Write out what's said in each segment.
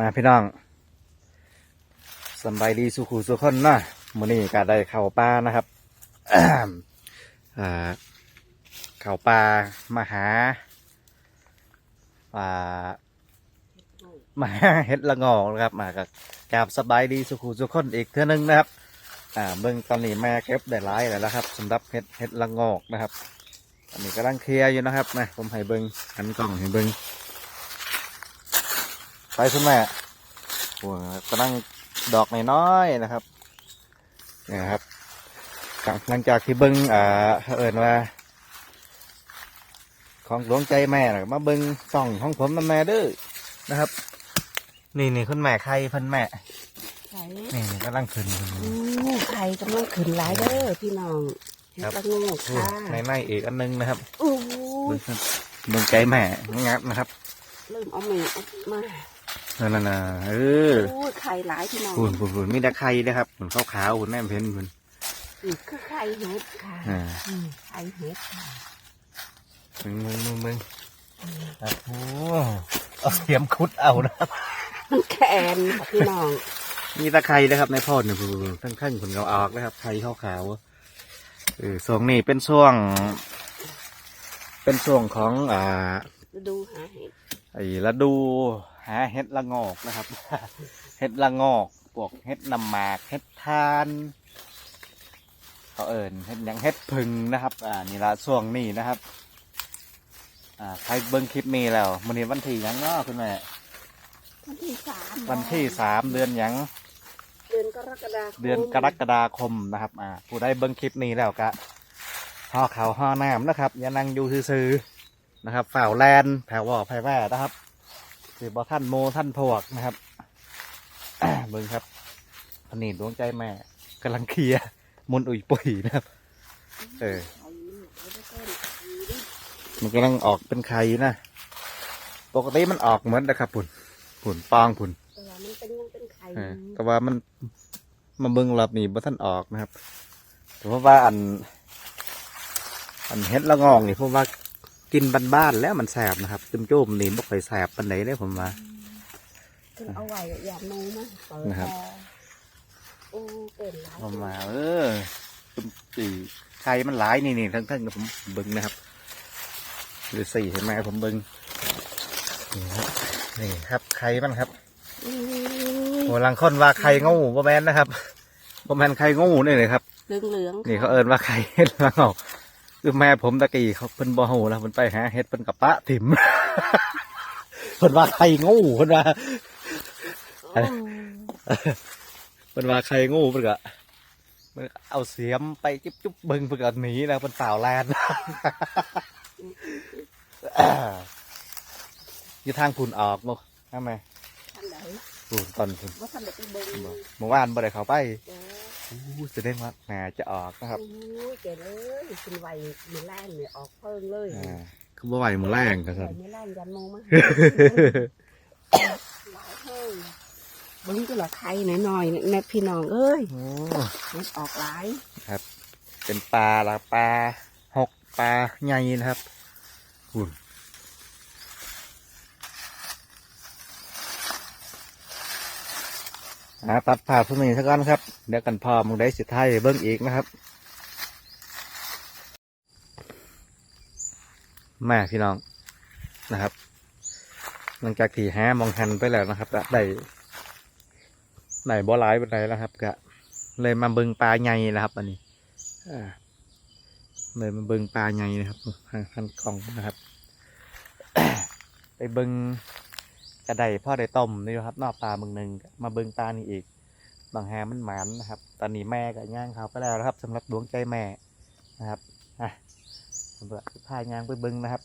มาพี่น้องสบายดีสุขุสุขคนนาะมื้อนี้ก็ได้เข้าป่านะครับเข้าป่ามาหาป่ามาเห็ดละงอกนะครับ มากับกาบสบายดีสุขุสุขคนอีกเท่านึงนะครับ อ่าเบิ่งตอนนี้ม่เก็บได้หลายแล้วครับสำหรับเห็ดเห็ดละงอกนะครับ อันนี้กำลังเคลียร์อยู่นะครับนะผมให้เบิ่งหันกล้องให้เบิ่ง ไปคุณแม่โอ้กำลังดอกน้อยๆนะครับเนี่ยครับหลังจากที่เบิ้งอ่าเขาเอิญว่า ของหลวงใจแม่น่ะมาเบิ้งส่องของผมนั่นแม่เด้อนะครับ นี่นี่คุณแม่ใครเพิ่นแม่ไข่นี่นี่กำลังขึ้นอยู่อู้ไข่กำลังขึ้นหลายเด้อพี่น้องเห็ดละโงกโอ้ค่ะในในอีกอันนึงนะครับอู้เบิ่งครับเบิ่งใจแม่งับนะครับ เริ่มเอาหมีออกมา นั่นน่ะเอออู้ไข่หลายพี่น้องฝุ่นฝุ่นฝุ่นมีแต่ไข่นะครับฝุ่นขาวๆฝุ่นแม่เพ้นฝุ่นนี่คือไข่เห็ดค่ะอ่าอืมไข่เห็ดค่ะมึงมึงมึงมึงครับโอ้เอาเสียมคุดเอานะครับมันแข็งค่ะพี่น้องมีตะไคร้นะครับในพ่อเนี่ยทั้งข้างผลเราออกนะครับไข่ขาวขาวๆเออช่วงนี้เป็นช่วง เป็นช่วงของอ่าฤดูหาเห็ดไอ้ฤดู หาเห็ดละงอกนะครับ เห็ดละงอกพวกเห็ดนำหมากเห็ดทานเขาเอิญเห็ดหยังเห็ดพึ่งนะครับ อ่านี่ละช่วงนี้นะครับ อ่าใครเบิ้งคลิปมีแล้วมันนี้วันที่หยังเนาะคุณแม่วันที่สามวันที่สามเดือนหยังเดือนกรกฎาคมเดือนกรกฎาคมนะครับ อ่า ผู้ได้เบิ้งคลิปนี้แล้วก็ห่อเขาวห่อน้ำนะครับอย่านั่งอยู่ซื่อๆนะครับฝ่าวแลนแผ่วอแผ่แว่นะครับ คือบอท่านโมท่านพวกนะครับเบิ้งครับพนีดวงใจแม่กำลังเคลียร์มนต์อุ่ยปุ๋ยนะครับ เออไข่นี่ไข่ได้ต้นไข่ดิมันกำลังออกเป็นไข่นะ ปกติมันออกเหมือนนะครับผุนผุนปองผุนแต่ว่ามันเป็นยังเป็นไข่เออแต่ว่ามันมาเบิ่งรอบนี้บ่ท่านออกนะครับแต่เพราะว่าอัน อันเฮ็ดละงองนี่ผมว่า กินบ้านๆแล้วมันแสบนะครับจุ่มจุ่มๆนี่บ่ค่อยแสบปานใดเลยผมว่าถึงเอาไว้อยากนูมาเปิดนะครับโอ้เกินหลายผมว่าเออจุ่มจีไข่มันหลายนี่นี่ทั้งทั้งผมเบิ่งนะครับหรือสี่เห็นไหมผมเบิ่งนี่ครับนี่ครับไข่มันครับอืโหลังคนว่าไข่งูบ่แม่นนะครับบ่แม่นไข่งูนี่เลยครับเหลืองเหลืองๆนี่เขาเอินว่าไข่เห็ดละงอก คือแม่ผมตะกี้เขาเพิ่นบ่ฮู้แล้วเพิ่นไปหาเห็ดเพิ่นกับปะถิ่มเพิ่นว่าไข่งูเพิ่นว่าโอ้เพิ่นว่าไข่งูเพิ่นก็เพิ่นก็เอาเสียมไปจุ๊บจุ๊บเบิ่งเพิ่นก็หนีแล้วเพิ่นสาวแลนอยู่ทางคุณออกบ่ทำไมทันไหนคุณตอนคุณว่าทันไหนไปเบิ่งบ่เมื่อวานบ่ได้เข้าไปเด้ ออู้แสดงว่าแหมจะออกนะครับโอ้ยเก๋เลยคุณไหวมือแรงเนี่ยออกเพิ่งเลยอ่าคือบ่ไหวมื้อแรงก็ไหวซั่นมือแรงยันโมมาหลายเพิ่งเบิ้งก็ละไข่หน่อยๆแม่พี่น้องเอ้ยโอ้มันออกหลายเป็นปลาละปลาหกปลาใหญ่นะครับหุ่น อ่าตัดผ่าพวกนี้สักก่อนครับเดี๋ยวกันพอมึงได้สิท้ายเบิ้งอีกนะครับแมาพี่น้องนะครับ หลังจากที่หามองหันไปแล้วนะครับได้ได้บ่หลายเป็นแล้วครับ ก็เลยมาเบิ้งปลาใหญ่นะครับ อันนี้อ่าเลยมาเบิ้งปลาใหญ่นะครับทางทันกล่องนะครับ ไปเบิ้ง กระไดพ่อได้ต้มนี่ครับนอกปลาเบิงหนึ่งมาเบิงปลานี่อีกบางแฮมันหมานนะครับ ตอนนี้แม่กับย่างเขาไปแล้วนะครับสำหรับดวงใจแม่นะครับอะเบื่อพาย่างไปเบิงนะครับ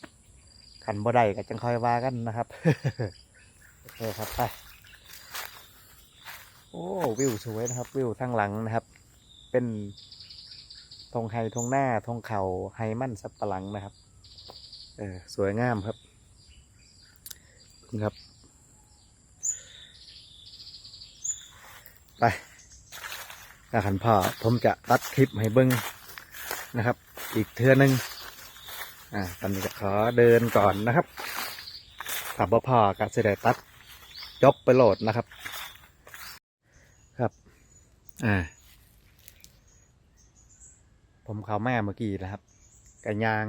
ขันบ่ได้ก็จังคอยว่ากันนะครับโอเคครับไปโอ้วิวสวยนะครับ วิวทางหลังนะครับ เป็นธงไฮธงหน้าธงเขาไฮมั่นสับปะหลังนะครับ เออสวยงามครับครับ ไปถ้าขันพ่อผมจะตัดคลิปให้เบิ้งนะครับ อีกเทือหนึงอ่าตอนนี้จะขอเดินก่อนนะครับขับบ่พอกับเสได็ตัดจบไปโหลดนะครับ ครับ อ่า ผมเขาแม่เมื่อกี้นะครับกะยาง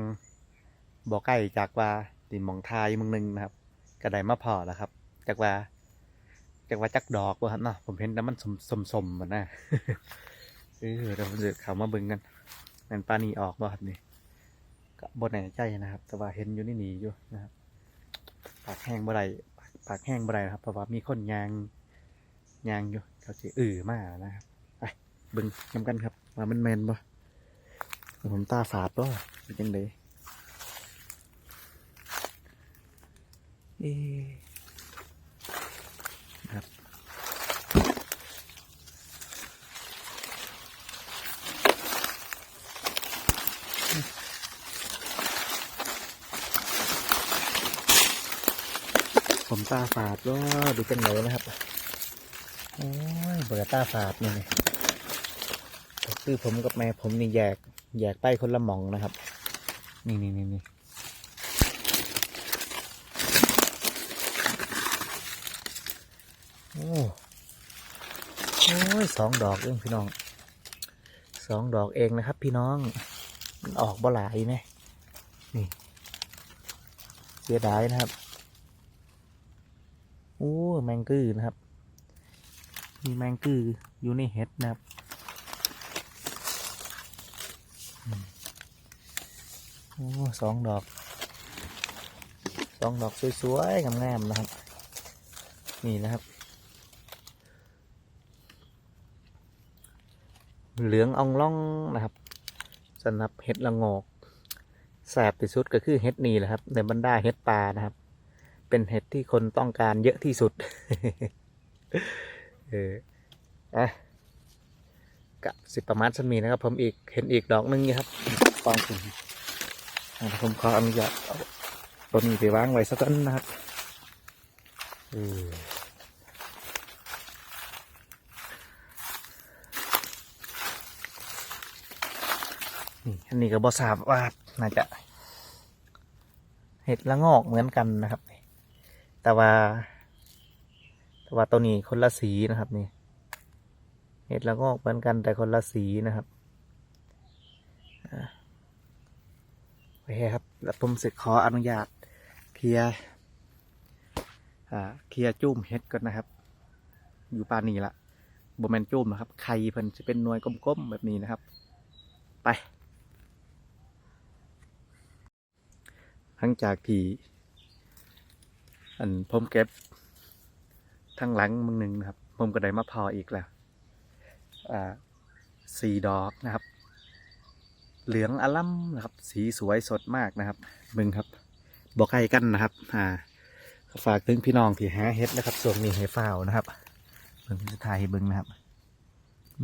บอกใกล้จากว่าดินมองทายมึงหนึงนะครับ กระไดมาพอแล้วครับ จากว่า จากว่าจักดอกบ่ครับเนาะผมเห็นแต่มันสมสมสมมันนะเออเราจะเขามาเบิ่งกันแมันปลานีออกบ่ครับนี่ก็บ่แน่ใจนะครับ แต่ว่าเห็นอยู่นี่หนีอยู่นะครับ ปากแห้งบ่ได้ปากแห้งบ่ได้นะครับเพราะว่ามีคนยางยางอยู่เขาสิอือมากนะครับไปเบิ่งนำกันครับว่ามันแมนบ่ผมตาฝาดบ่เป็นจังไดเอ๊ ผมตาฝาดว่าดูกันไหนนะครับ โอ้ยเบื่อตาฝาดนี่คือผมกับแม่ผมนี่แยกแยกไปคนละหม่องนะครับ นี่นี่นี่นี่โอ้โอ้ยสองดอกเองพี่น้องสองดอกเองนะครับ พี่น้องมันออกบ่หลายไหมนี่เสียดายนะครับ อ้แมงกือนะครับ มีแมงกืออยู่ในเห็ดนะครับโอ้สองดอกสองดอกสวยๆงามๆนะครับ นี่นะครับ เหลืองอ่องล่องนะครับสำหรับเห็ดละโงกแสบที่สุดก็คือเห็ดนี่แหละครับ ในบรรดาเห็ดป่านะครับ เป็นเห็ดที่คนต้องการเยอะที่สุด เอออะกะสิประมาณสันมีนะครับ ผมอีกเห็นอีกดอกหนึงนี่ครับกองถึงผมขออนุญาตเอาต้นนี้ไปวางไว้สักต้นนะครับเออนี่อันนี้ก็บอสาบว่าน่าจะ เห็ดละงอกเหมือนกันนะครับ แต่ว่า แต่ว่าตัวนี้คนละสีนะครับนี่เห็ดละงอกเหมือนกันแต่คนละสีนะครับโอเคครับ แล้วผมสึกขออนุญาตเคลียร์เคลียร์จุ่มเห็ดก่อนนะครับ อยู่ปานนี้ละโบแมนจุ่มนะครับ ไข่เพิ่นจะเป็นนวยกลมๆแบบนี้นะครับ ไป หลังจากที่ อันผมเก็บทั้งหลังมึงหนึ่งนะครับ ผมก็ได้มาพออีกแล้วอ่าสี่ดอกนะครับ เหลืองอลัมนะครับ สีสวยสดมากนะครับมึงครับบอกใกล้กันนะครับ อ่าฝากถึงพี่น้องที่หาเฮ็ดนะครับส่วนนี้ให้ฝ้านะครับเบิ่งจะถ่ายให้เบิ่งนะครับ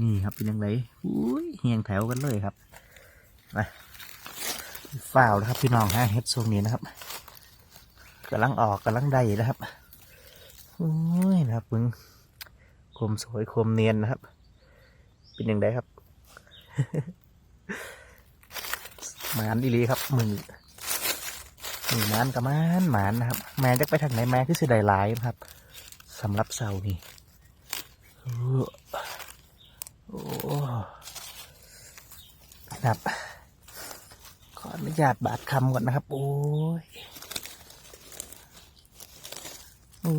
นี่ครับเป็นยังไงอุ้ยเฮียงแถวกันเลยครับมาฝ้าวนะครับพี่น้องฮะเฮ็ดทรงนี้นะครับ กำลังออกกำลังได้นะครับโอ้ยนะครับมึงคมสวยคมเนียนนะครับ เป็นอยังไงครับหมานดีลีครับมือมือหมานกับมานหมานนะครับ แม่จะไปทางไหนแม่คือสิได้หลายนะครับสำหรับเสานี่โอ้โอ้นะครับขออนุญาตบาดคำก่อนนะครับ โอ้ย โอ้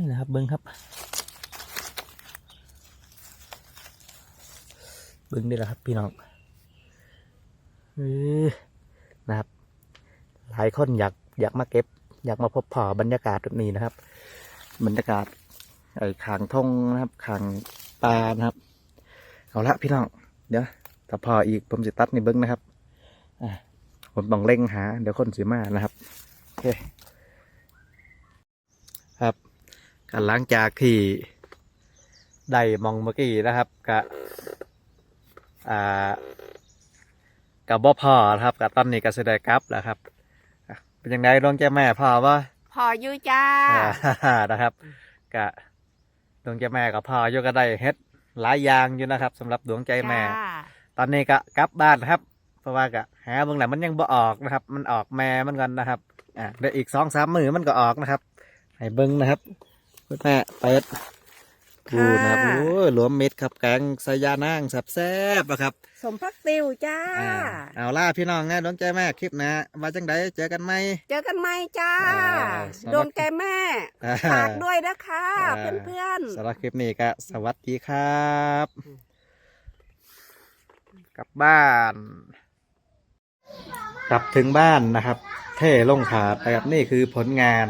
ยนะครับเบิ้งครับ เบิ้งได้แล้วครับพี่น้องเออนะครับ หลายคนอยากอยากมาเก็บ อยากมาพบผ่อบรรยากาศแบบนี้นะครับ บรรยากาศไอ้ขางทงนะครับขางปลานะครับ เอาละพี่น้องเดี๋ยวถ้าพออีกผมจะตัดในเบิ้งนะครับ อะผมต้องเร่งหา เดี๋ยวคนสีมานะครับ โอเค ครับ กันหลังจากที่ได้มองเมื่อกี้นะครับกับอ่ากับบ่พอนะครับกับตอนนี้ก็แสไดกลับแล้วครับอะเป็นยังไงดวงใจแม่พอว่าพออยู่จ้านะครับกะดวงใจแม่กับพ่ออยก็ได้เฮ็ดหลายอย่างอยู่นะครับสำหรับดวงใจแม่จ้าตอนนี้ก็กลับบ้านครับ เพราะว่ากะหาเบื้องหลังมันยังบ่ออกนะครับ มันออกแม่มันกันนะครับอ่าเดี๋ยวอีกสองสามมือมันก็ออกนะครับให้เบิ้งนะครับ คุณแม่เป็ดดูนะครับโอ้ยหลวมเม็ดครับแกงใส่ยานางแซ่บๆนะครับ สมพักติวจ้าอ่าเอาล่าพี่น้องนะดวงใจแม่คลิปหนะว่าจังไดเจอกันไหม เจอกันไหมจ้าอ่าสำหรับดวงแกแม่อ่าฝากด้วยนะคะอ่าเพื่อนสำหรับคลิปนี้ก็สวัสดีครับ กลับบ้าน กลับถึงบ้านนะครับ เท่ลงถาดนะครับนี่คือผลงาน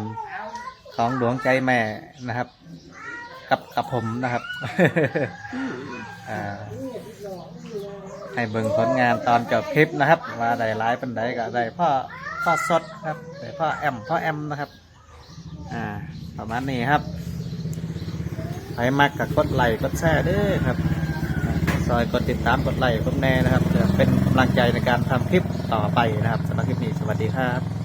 ของดวงใจแม่นะครับ กับกับผมนะครับให้เบิ่งผลงานตอนจบคลิปนะครับว่าได้ร้ายเป็นไดก็ได้พ่อพ่อสดครับได้พ่อแอมพ่อแอมนะครับ อ่า ประมาณนี้ครับใครมักกับกดไลค์กดแชร์เด้วยครับซอยกดติดตามกดไลค์กดแน่นะครับจะเป็นกำลังใจในการทำคลิปต่อไปนะครับสำหรับคลิปนี้สวัสดีครับ